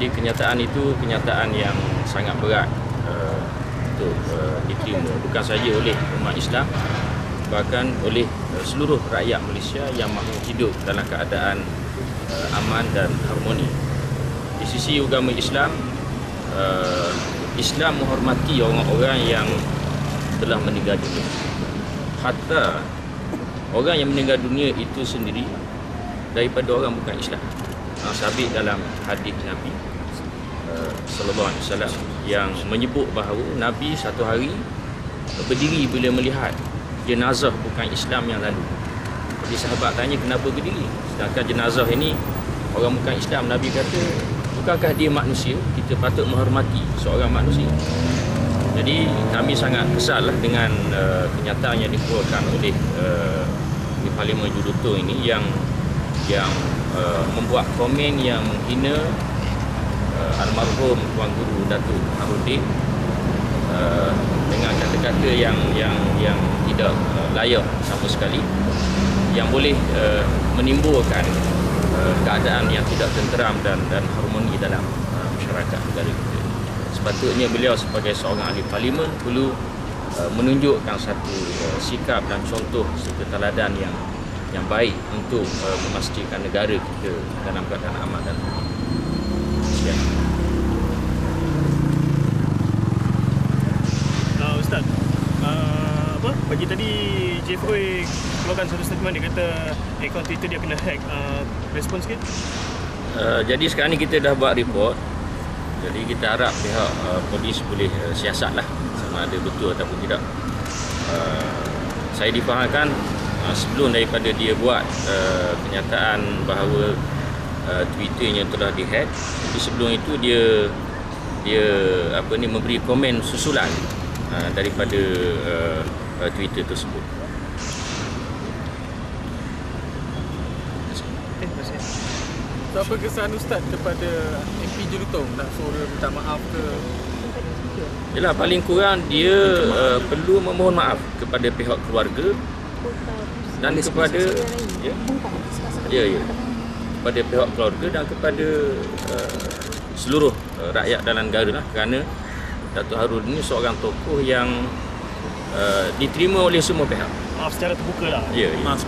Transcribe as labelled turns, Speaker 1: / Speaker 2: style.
Speaker 1: Jadi kenyataan itu kenyataan yang sangat berat uh, untuk uh, diterima bukan saja oleh umat Islam bahkan oleh uh, seluruh rakyat Malaysia yang mahu hidup dalam keadaan uh, aman dan harmoni. Di sisi agama Islam, uh, Islam menghormati orang-orang yang telah meninggal dunia. Hatta orang yang meninggal dunia itu sendiri daripada orang bukan Islam. Uh, sabit dalam hadis Nabi sallallahu alaihi wasallam yang menyebut bahawa Nabi satu hari berdiri bila melihat jenazah bukan Islam yang lalu. Jadi sahabat tanya kenapa berdiri? Sedangkan jenazah ini orang bukan Islam. Nabi kata, bukankah dia manusia? Kita patut menghormati seorang manusia. Jadi kami sangat kesal lah dengan uh, kenyataan yang dikeluarkan oleh uh, di Parlimen Juruto ini yang yang uh, membuat komen yang menghina uh, almarhum Tuan Guru Datuk Harudin uh, dengan kata-kata yang yang yang tidak uh, layak sama sekali yang boleh uh, menimbulkan uh, keadaan yang tidak tenteram dan dan harmoni dalam uh, masyarakat negara kita. Sepatutnya beliau sebagai seorang ahli parlimen perlu uh, menunjukkan satu uh, sikap dan contoh serta teladan yang yang baik untuk uh, memastikan negara kita dalam keadaan aman dan. Sekian.
Speaker 2: Uh, Ustaz, uh, apa pagi tadi JFOI keluarkan satu statement dia kata akaun Twitter dia kena hack. Uh, respon sikit.
Speaker 1: Uh, jadi sekarang ni kita dah buat report jadi kita harap pihak uh, polis boleh uh, siasat lah sama ada betul ataupun tidak uh, saya difahamkan uh, sebelum daripada dia buat uh, kenyataan bahawa uh, Twitternya telah dihack jadi sebelum itu dia dia apa ni memberi komen susulan uh, daripada uh, uh, Twitter tersebut
Speaker 2: Eh, terima kasih.
Speaker 3: So, apa kesan Ustaz kepada MP Jelutong nak suruh minta maaf ke?
Speaker 1: Yalah paling kurang dia uh, perlu memohon maaf kepada pihak keluarga dan kepada ya ya ya kepada pihak keluarga dan kepada uh, seluruh uh, rakyat dalam negara lah kerana Datuk Harun ini seorang tokoh yang uh, diterima oleh semua pihak.
Speaker 2: Maaf secara terbuka lah.
Speaker 1: Ya, ya.
Speaker 3: Maaf.